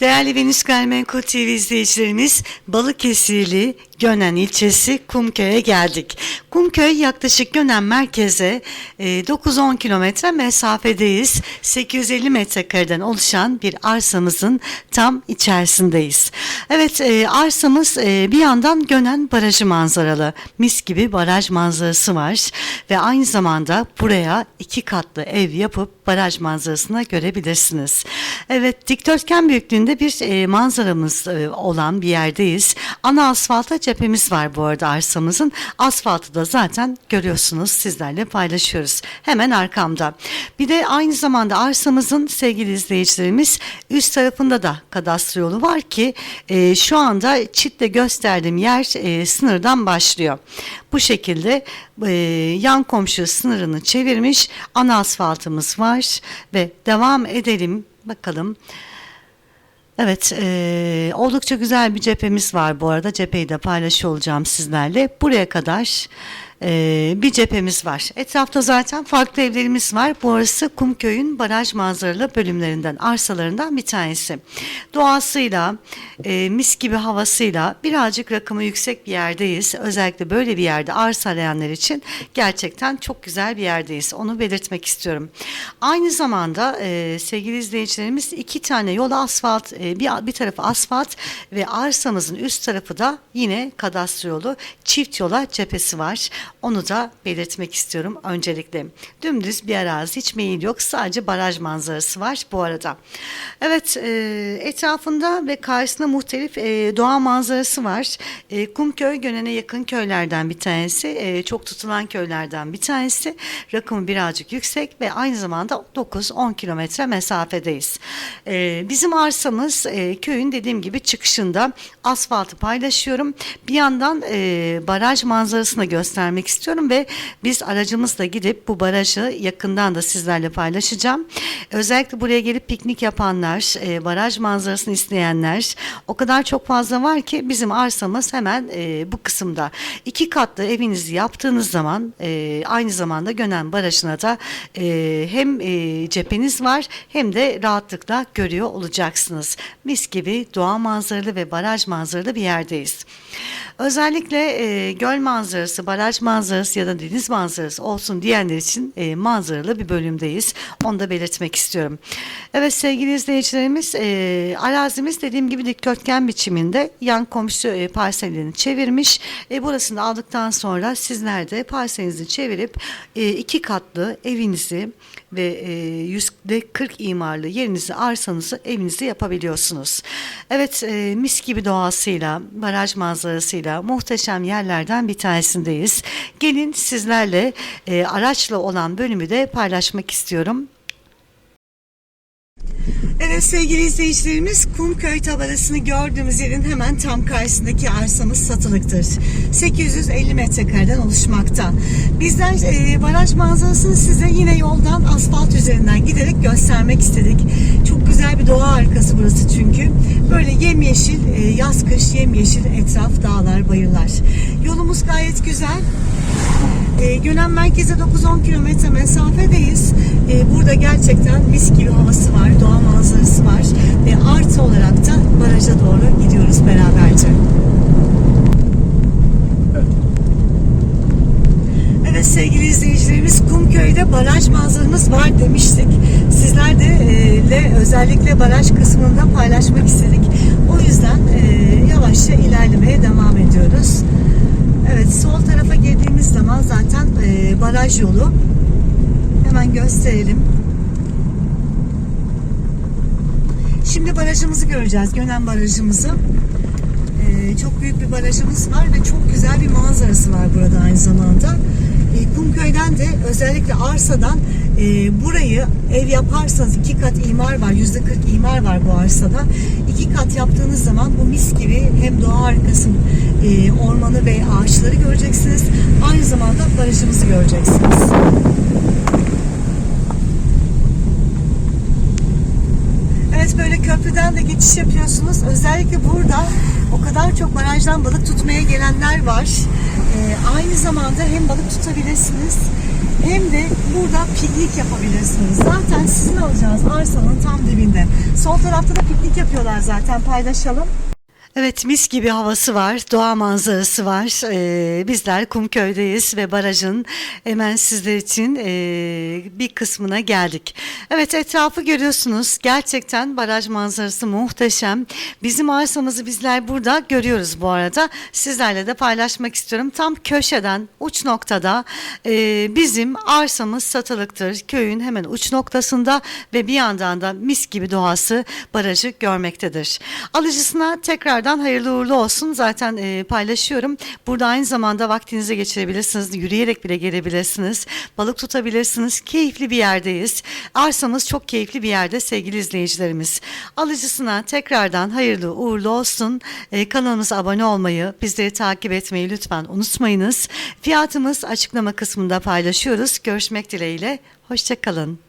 Değerli Venüs Gayrimenkul TV izleyicilerimiz Balıkesirli Gönen ilçesi Kumköy'e geldik. Kumköy yaklaşık Gönen merkeze e, 9-10 kilometre mesafedeyiz. 850 metrekareden oluşan bir arsamızın tam içerisindeyiz. Evet e, arsamız e, bir yandan Gönen Barajı manzaralı. Mis gibi baraj manzarası var ve aynı zamanda buraya iki katlı ev yapıp baraj manzarasını görebilirsiniz. Evet dikdörtgen büyüklüğünde bir e, manzaramız e, olan bir yerdeyiz. Ana asfalta cephemiz var bu arada arsamızın. Asfaltı da zaten görüyorsunuz sizlerle paylaşıyoruz. Hemen arkamda. Bir de aynı zamanda arsamızın sevgili izleyicilerimiz üst tarafında da kadastro yolu var ki e, şu anda çitle gösterdiğim yer e, sınırdan başlıyor. Bu şekilde e, yan komşu sınırını çevirmiş ana asfaltımız var ve devam edelim bakalım. Evet, e, oldukça güzel bir cephemiz var bu arada. Cepheyi de paylaşıyor olacağım sizlerle. Buraya kadar e, bir cephemiz var. Etrafta zaten farklı evlerimiz var. Burası Kumköy'ün baraj manzaralı bölümlerinden, arsalarından bir tanesi. Doğasıyla, e, mis gibi havasıyla birazcık rakımı yüksek bir yerdeyiz. Özellikle böyle bir yerde arsa arayanlar için gerçekten çok güzel bir yerdeyiz. Onu belirtmek istiyorum. Aynı zamanda e, sevgili izleyicilerimiz iki tane yol asfalt, e, bir, bir tarafı asfalt ve arsamızın üst tarafı da yine kadastro yolu çift yola cephesi var. Onu da belirtmek istiyorum öncelikle. Dümdüz bir arazi hiç meyil yok sadece baraj manzarası var bu arada. Evet e, etrafında ve karşısında muhtelif e, doğa manzarası var. E, Kumköy Gönen'e yakın köylerden bir tanesi. Çok tutulan köylerden bir tanesi. Rakımı birazcık yüksek ve aynı zamanda 9-10 kilometre mesafedeyiz. Bizim arsamız köyün dediğim gibi çıkışında asfaltı paylaşıyorum. Bir yandan baraj manzarasını göstermek istiyorum ve biz aracımızla gidip bu barajı yakından da sizlerle paylaşacağım. Özellikle buraya gelip piknik yapanlar, e, baraj manzarasını isteyenler o kadar çok fazla var ki bizim arsamız hemen e, bu kısımda. İki katlı evinizi yaptığınız zaman e, aynı zamanda Gönen Barajı'na da e, hem e, cepheniz var hem de rahatlıkla görüyor olacaksınız. Mis gibi doğa manzaralı ve baraj manzaralı bir yerdeyiz. Özellikle e, göl manzarası, baraj manzarası ya da deniz manzarası olsun diyenler için e, manzaralı bir bölümdeyiz. Onu da belirtmek istiyorum. Evet sevgili izleyicilerimiz e, arazimiz dediğim gibi dikdörtgen biçiminde yan komşu e, parselini çevirmiş. E, burasını aldıktan sonra sizler de parselinizi çevirip e, iki katlı evinizi ve e, yüzde 40 imarlı yerinizi, arsanızı, evinizi yapabiliyorsunuz. Evet e, mis gibi doğasıyla, baraj manzarasıyla muhteşem yerlerden bir tanesindeyiz. Gelin sizlerle e, araçla olan bölümü de paylaşmak istiyorum. Evet sevgili izleyicilerimiz Kumköy tabelasını gördüğümüz yerin hemen tam karşısındaki arsamız satılıktır. 850 metrekareden oluşmakta. Bizler e, baraj manzarasını size yine yoldan asfalt üzerinden giderek göstermek istedik. Çok güzel bir doğa arkası burası çünkü. Böyle yemyeşil, e, yaz kış yemyeşil etraf dağlar, bayırlar. Yolumuz gayet güzel. E, Gönen merkeze 9-10 kilometre mesafedeyiz. E, burada gerçekten mis gibi havası var, doğa manzarası var ve artı olarak da baraja doğru gidiyoruz beraberce. Evet sevgili izleyicilerimiz Kumköy'de baraj manzaramız var demiştik. Sizler de e, le, özellikle baraj kısmında paylaşmak istedik. O yüzden e, yavaşça ilerlemeye devam ediyoruz. Evet sol tarafa girdiğimiz zaman zaten e, baraj yolu. Hemen gösterelim. Şimdi barajımızı göreceğiz. Gönen barajımızı. Ee, çok büyük bir barajımız var ve çok güzel bir manzarası var burada aynı zamanda. Ee, Kumköy'den de özellikle arsadan e, burayı ev yaparsanız iki kat imar var. Yüzde 40 imar var bu arsada. İki kat yaptığınız zaman bu mis gibi hem doğa harikasının e, ormanı ve ağaçları göreceksiniz. Aynı zamanda barajımızı göreceksiniz. Evet böyle köprüden de geçiş yapıyorsunuz. Özellikle burada o kadar çok barajdan balık tutmaya gelenler var. Ee, aynı zamanda hem balık tutabilirsiniz hem de burada piknik yapabilirsiniz. Zaten sizin alacağınız arsanın tam dibinde. Sol tarafta da piknik yapıyorlar zaten paylaşalım. Evet mis gibi havası var, doğa manzarası var. Ee, bizler Kumköy'deyiz ve barajın hemen sizler için ee, bir kısmına geldik. Evet etrafı görüyorsunuz. Gerçekten baraj manzarası muhteşem. Bizim arsamızı bizler burada görüyoruz bu arada. Sizlerle de paylaşmak istiyorum. Tam köşeden uç noktada ee, bizim arsamız satılıktır. Köyün hemen uç noktasında ve bir yandan da mis gibi doğası barajı görmektedir. Alıcısına tekrardan hayırlı uğurlu olsun. Zaten e, paylaşıyorum. Burada aynı zamanda vaktinizi geçirebilirsiniz. Yürüyerek bile gelebilirsiniz. Balık tutabilirsiniz. Keyifli bir yerdeyiz. Arsamız çok keyifli bir yerde sevgili izleyicilerimiz. Alıcısına tekrardan hayırlı uğurlu olsun. E, kanalımıza abone olmayı, bizleri takip etmeyi lütfen unutmayınız. Fiyatımız açıklama kısmında paylaşıyoruz. Görüşmek dileğiyle. Hoşçakalın.